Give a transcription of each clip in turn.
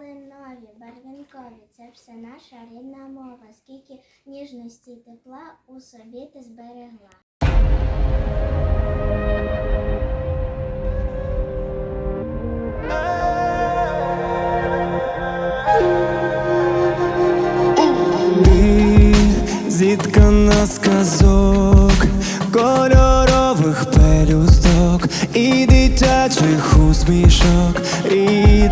малинові, барвінкові, це все наша рідна мова, скільки ніжності і тепла у собі ти зберегла. Зіткана з казок, кольорових пелюсток і дитячих усмішок. І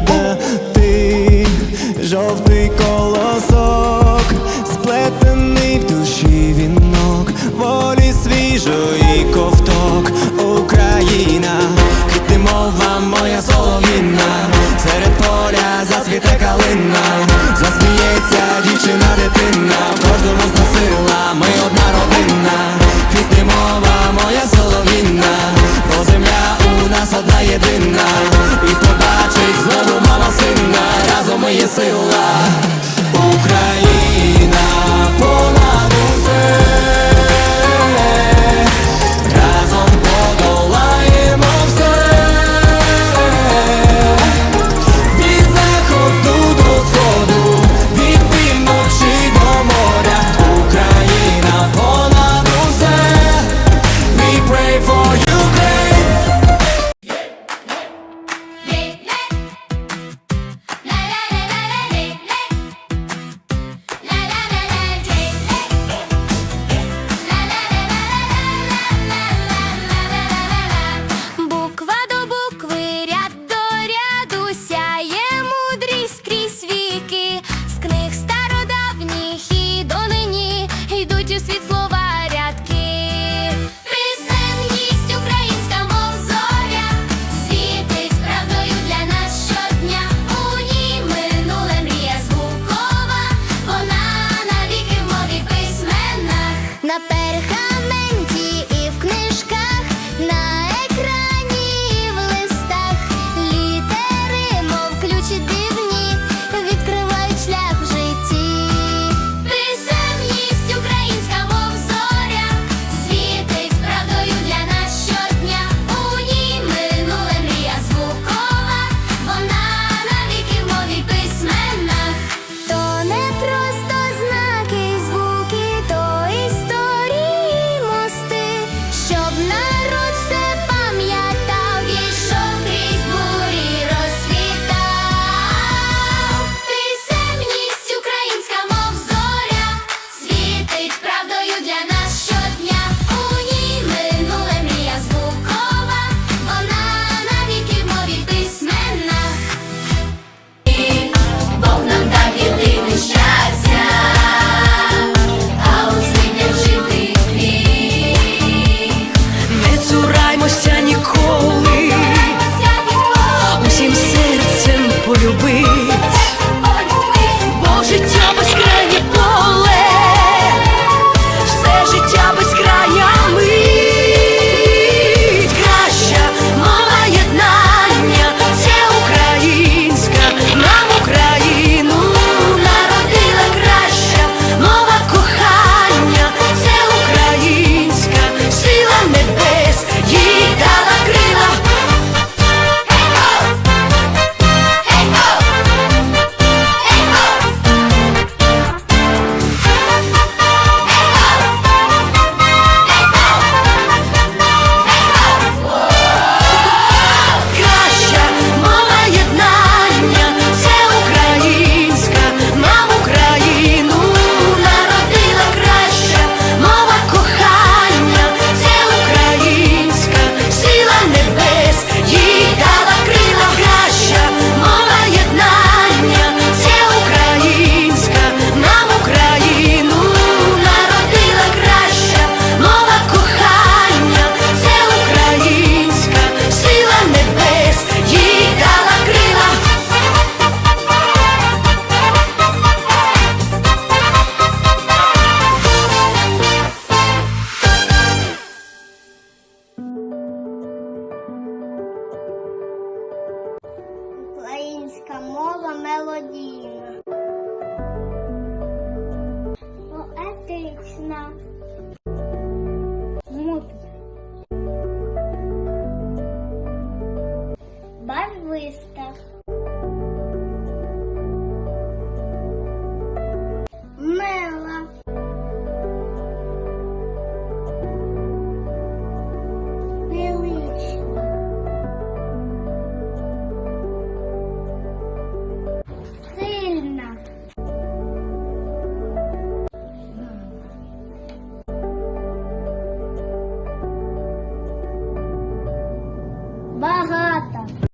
світ mata.